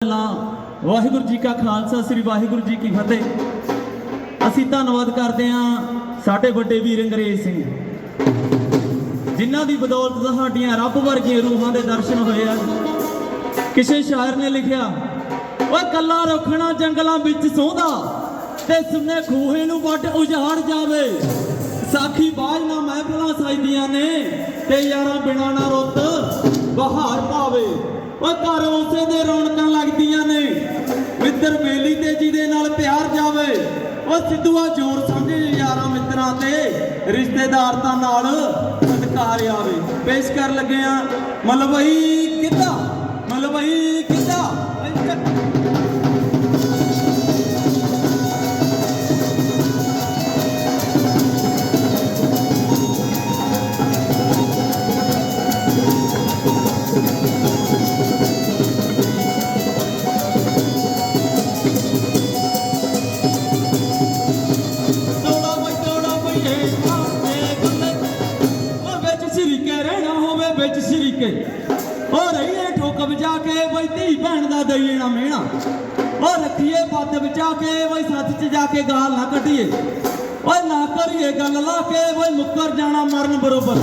ਪਹਿਲਾਂ ਵਾਹਿਗੁਰੂ ਜੀ ਕਾ ਖਾਲਸਾ, ਸ੍ਰੀ ਵਾਹਿਗੁਰੂ ਜੀ ਕੀ ਫਤਿਹ। ਅਸੀਂ ਧੰਨਵਾਦ ਕਰਦੇ ਹਾਂ ਸਾਡੇ ਵੱਡੇ ਵੀਰ ਅੰਗਰੇਜ਼ ਸਿੰਘ। ਜਿਨ੍ਹਾਂ ਦੀ ਬਦੌਲਤ ਸਾਡੀਆਂ ਰੱਬ ਵਰਗੀਆਂ ਰੂਹਾਂ ਦੇ ਦਰਸ਼ਨ ਹੋਏ ਆ। ਕਿਸੇ ਸ਼ਾਇਰ ਨੇ ਲਿਖਿਆ, ਓਏ ਕੱਲਾ ਰੁਖਣਾ ਜੰਗਲਾਂ ਵਿੱਚ ਸੌਂਦਾ ਤੇ ਸੁਨੇ ਖੂਹੇ ਨੂੰ ਵੱਟ ਉਜਾੜ ਜਾਵੇ। ਸਾਖੀ ਬਾਜ ਮਹਿਫਲਾਂ ਸਾਈਦੀਆਂ ਨੇ ਤੇ ਯਾਰਾਂ ਬਿਨਾ ਨਾ ਰੁੱਤ ਬਹਾਰ ਪਾਵੇ। ਓਏ ਘਰ ਉਸੇ ਦੇ ਰੌਣਕਾਂ ਲੱਗਦੀਆਂ ਨੇ। ਮਿੱਤਰ ਬੇਲੀ ਤੇ ਜਿਹਦੇ ਨਾਲ ਪਿਆਰ ਜਾਵੇ। ਉਹ ਸਿੱਧੂਆ ਜੋਰ ਸਮਝੇ ਯਾਰਾਂ ਮਿੱਤਰਾਂ ਤੇ ਰਿਸ਼ਤੇਦਾਰਤਾ ਨਾਲ ਸਤਿਕਾਰ ਆਵੇ। ਪੇਸ਼ ਕਰ ਲੱਗੇ ਆ, ਮਲਵਈ ਕਿੱਦਾਂ? ਮਲਵਈ ਕਿੱਦਾਂ? ਵਿੱਚ ਉਹ ਰਹੀਏ ਠੋਕ ਵਜਾ ਕੇ, ਬਈ ਧੀ ਭੈਣ ਦਾ ਦਈਣਾ ਮਿਹਣਾ। ਉਹ ਰੱਖੀਏ ਪੱਦ ਵਜਾ ਕੇ, ਬਈ ਸੱਚ ਚ ਜਾ ਕੇ ਗਾਲ ਨਾ ਕੱਢੀਏ। ਓਏ ਨਾ ਕਰੀਏ ਗੱਲ ਲਾ ਕੇ, ਬਈ ਮੁੱਕਰ ਜਾਣਾ ਮਰਨ ਬਰੋਬਰ।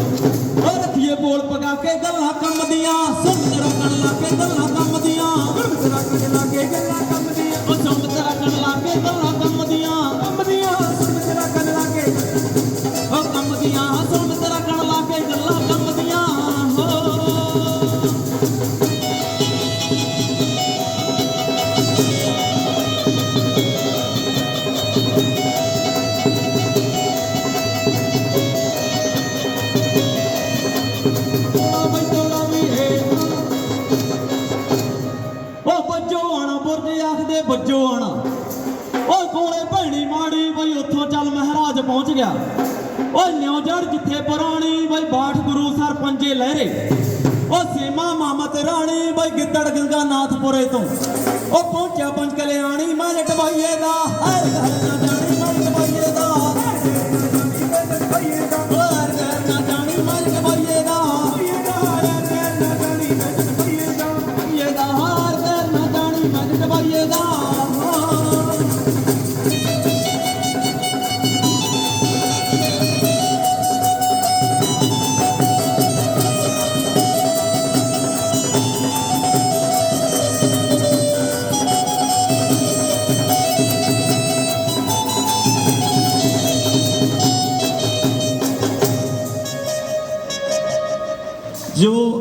ਉਹ ਰੱਖੀਏ ਬੋਲ ਪਗਾ ਕੇ, ਗੱਲਾਂ ਕੰਮ ਦੀਆਂ ਸੁਣ ਤੇਰਾ ਲਾ ਕੇ, ਗੱਲਾਂ ਕੰਮ ਦੀਆਂ। ਸੁਣ ਤੇਰਾ ਲਾ ਗਿਆ। ਉਹ ਨਿਉ ਜਿੱਥੇ ਪੁਰਾਣੀ ਬਈ ਬਾਠ ਗੁਰੂ ਸਰ ਪੰਜੇ ਲਹਿਰੇ ਉਹ ਸੇਮਾ ਮਾਮਤ ਰਾਣੀ ਬਈ ਗਿੱਦੜ ਗੰਗਾ ਨਾਥਪੁਰੇ ਤੋਂ। ਉਹ ਪਹੁੰਚਿਆ ਪੰਜ ਕਲਿਆਣੀ ਮਾਂ ਟਵਾਈਏ ਦਾ ਹਰ ਘਰ ਨਾ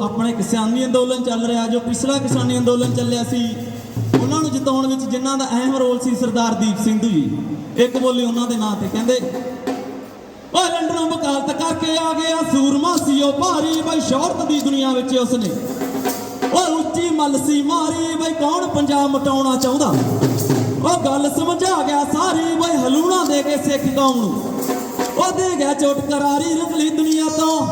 ਆਪਣੇ ਕਿਸਾਨੀ ਅੰਦੋਲਨ ਚੱਲ ਰਿਹਾ, ਜੋ ਪਿਛਲਾ ਕਿਸਾਨੀ ਅੰਦੋਲਨ ਚੱਲਿਆ ਸੀ, ਉਹਨਾਂ ਨੂੰ ਜਿਤਾਉਣ ਵਿੱਚ ਜਿਨ੍ਹਾਂ ਦਾ ਅਹਿਮ ਰੋਲ ਸੀ ਸਰਦਾਰ ਦੀਪ ਸਿੰਘ ਜੀ, ਇੱਕ ਬੋਲੀ ਉਹਨਾਂ ਦੇ ਨਾਂ ਤੇ ਕਹਿੰਦੇ, ਓਏ ਲੰਡਨੋਂ ਵਕਾਲਤ ਕਰਕੇ ਆ ਗਿਆ ਸੂਰਮਾ ਸੀ ਉਹ ਭਾਰੀ, ਬਈ ਸ਼ੌਹਰਤ ਦੀ ਦੁਨੀਆ ਵਿੱਚ ਉਸਨੇ। ਓਏ ਉੱਚੀ ਮੱਲ ਸੀ ਮਾਰੀ, ਬਈ ਕੌਣ ਪੰਜਾਬ ਮਟਾਉਣਾ ਚਾਹੁੰਦਾ? ਉਹ ਗੱਲ ਸਮਝਾ ਗਿਆ ਸਾਰੀ, ਬਈ ਹਲੂਣਾ ਦੇ ਕੇ ਸਿੱਖ ਕੌਮ ਨੂੰ। ਉਹ ਦੇ ਗਿਆ ਚੋਟ ਕਰਾਰੀ ਰੰਗਲੀ ਦੁਨੀਆ ਤੋਂ।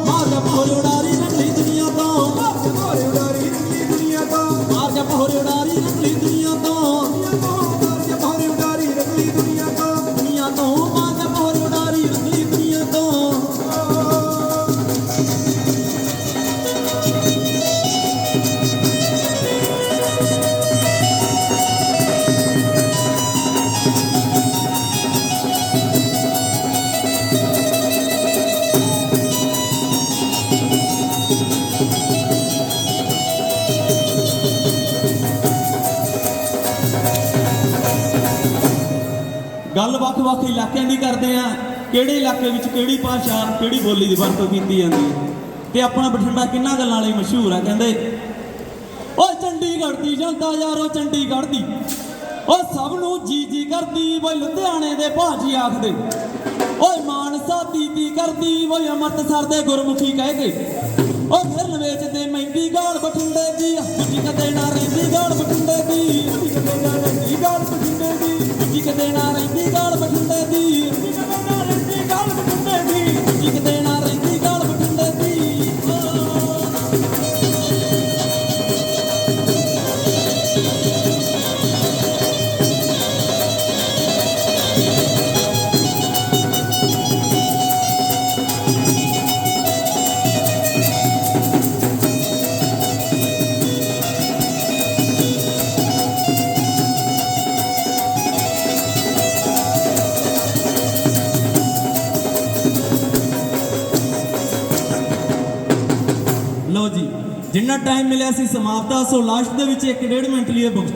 ਗੱਲ ਵੱਖ-ਵੱਖ ਇਲਾਕਿਆਂ ਦੀ ਕਰਦੇ ਆ, ਕਿਹੜੇ ਇਲਾਕੇ ਵਿੱਚ ਕਿਹੜੀ ਭਾਸ਼ਾ, ਕਿਹੜੀ ਬੋਲੀ ਦੀ ਵਰਤੋਂ ਕੀਤੀ ਜਾਂਦੀ ਹੈ। ਤੇ ਆਪਣਾ ਬਠਿੰਡਾ ਕਿੰਨਾ ਗੱਲਾਂ ਲਈ ਮਸ਼ਹੂਰ ਆ, ਕਹਿੰਦੇ, ਓਏ ਚੰਡੀਗੜ੍ਹ ਦੀ ਜਨਤਾ ਯਾਰੋ ਚੰਡੀਗੜ੍ਹ ਦੀ, ਓਏ ਸਭ ਨੂੰ ਜੀ ਜੀ ਕਰਦੀ ਓਏ ਲੁਧਿਆਣੇ ਦੇ ਭਾਜੀ ਆਖਦੇ। ਓਏ ਮਾਨਸਾ ਦੀਦੀ ਕਰਦੀ ਓਏ ਅੰਮ੍ਰਿਤਸਰ ਦੇ ਗੁਰਮੁਖੀ ਕਹਿ ਕੇ। ਓ ਫਿਰ ਵੇਚਦੇ ਮਹਿੰਗੀ ਗਾਲ ਬਠਿੰਡੇ ਦੀ ਦੂਜੀ ਕਦੇ ਨਾ ਰਹਿੰਦੀ ਗਾਲ ਬਠਿੰਡੇ ਦੀ। ਜਿੰਨਾ ਟਾਈਮ ਮਿਲਿਆ ਸੀ ਸਮਾਪਤਾ ਸੋ ਲਾਸਟ ਦੇ ਵਿੱਚ 1.5 ਮਿੰਟ ਲਈ ਇਹ ਬੁੱਕ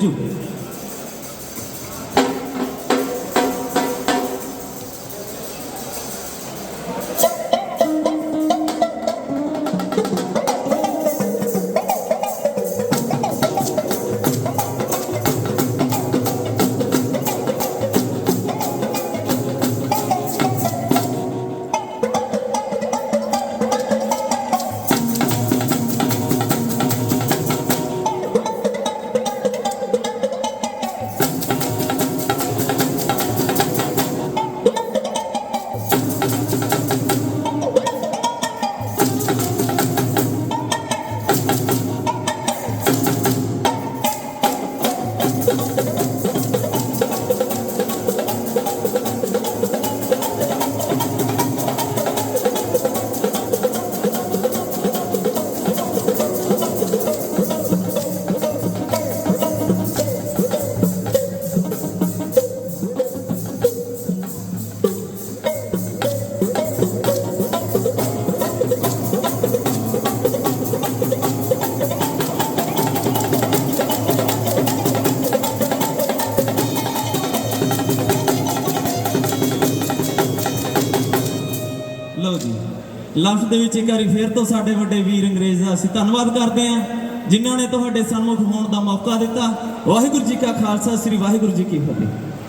ਲਓ ਜੀ। ਲਾਸਟ ਦੇ ਵਿੱਚ ਇੱਕ ਵਾਰੀ ਫੇਰ ਤੋਂ ਸਾਡੇ ਵੱਡੇ ਵੀਰ ਅੰਗਰੇਜ਼ ਦਾ ਅਸੀਂ ਧੰਨਵਾਦ ਕਰਦੇ ਹਾਂ, ਜਿਨ੍ਹਾਂ ਨੇ ਤੁਹਾਡੇ ਸਨਮੁਖ ਹੋਣ ਦਾ ਮੌਕਾ ਦਿੱਤਾ। ਵਾਹਿਗੁਰੂ ਜੀ ਕਾ ਖਾਲਸਾ, ਸ੍ਰੀ ਵਾਹਿਗੁਰੂ ਜੀ ਕੀ ਫਤਿਹ।